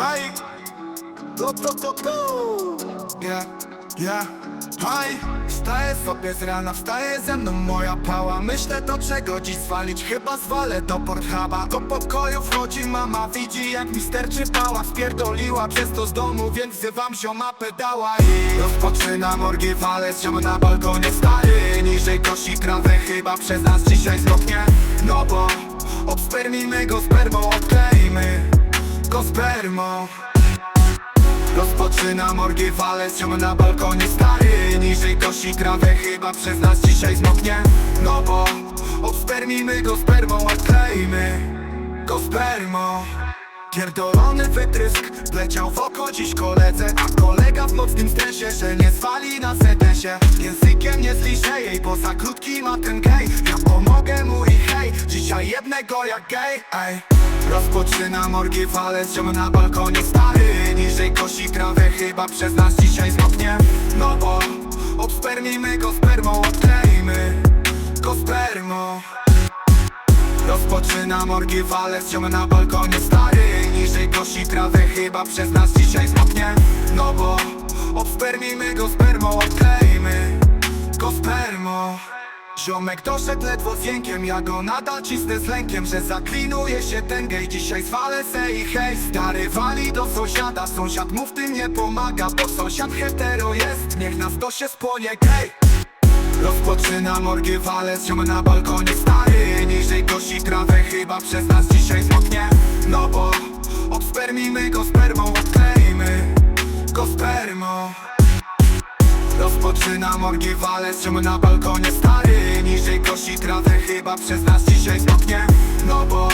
Haj To, to, to, to. Yeah, yeah. Haj Wstaję sobie z rana, wstaje ze mną moja pała. Myślę do czego dziś zwalić, chyba zwalę do Pornhuba. Do pokoju wchodzi mama, widzi jak mi sterczy pała Spierdoliła przez to z domu, więc wzywam zioma pedała. I rozpoczynam orgie wale, ziom na balkonie stary Niżej kosi trawę, chyba przez nas dzisiaj zmoknie No bo od spermii my go spermą odklejmy Go spermą. Rozpoczynam orgie wale, ziom na balkonie stary. Niżej kosi trawę, chyba przez nas dzisiaj zmoknie. No bo od spermii my go spermą odklejmy Go spermą. Pierdolony wytrysk leciał w oko dziś koledze A kolega w mocnym stresie, że nie zwali na sedesie. Językiem nie zliszę jej, bo za krótki ma ten gej. Ja pomogę mu i hej, dzisiaj jednego go jak gej ej. Rozpoczynam orgie wale, ziom na balkonie. Stary Niżej kosi trawę, chyba przez nas dzisiaj zmoknie. No bo od spermii my go spermą odklejmy Go spermą. Rozpoczynam orgie wale, ziom na balkonie. Stary Niżej kosi trawę, chyba przez nas dzisiaj zmoknie. No bo od spermii my go spermą odklejmy Ziomek doszedł ledwo z jękiem, ja go nadal cisnę z lękiem Że zaklinuje się ten gej, dzisiaj zwalę se i hej Stary wali do sąsiada, sąsiad mu w tym nie pomaga Bo sąsiad hetero jest, niech nas to się spłonie gej! Rozpoczynam orgie wale, ziom na balkonie. Stary Niżej kosi trawę, chyba przez nas dzisiaj zmoknie No bo od spermii my go Rozpoczynam orgie wale, ziom na balkonie. Stary Niżej kosi trawę, chyba przez nas dzisiaj zmoknie No bo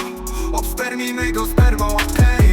od spermii my go spermą odklejmy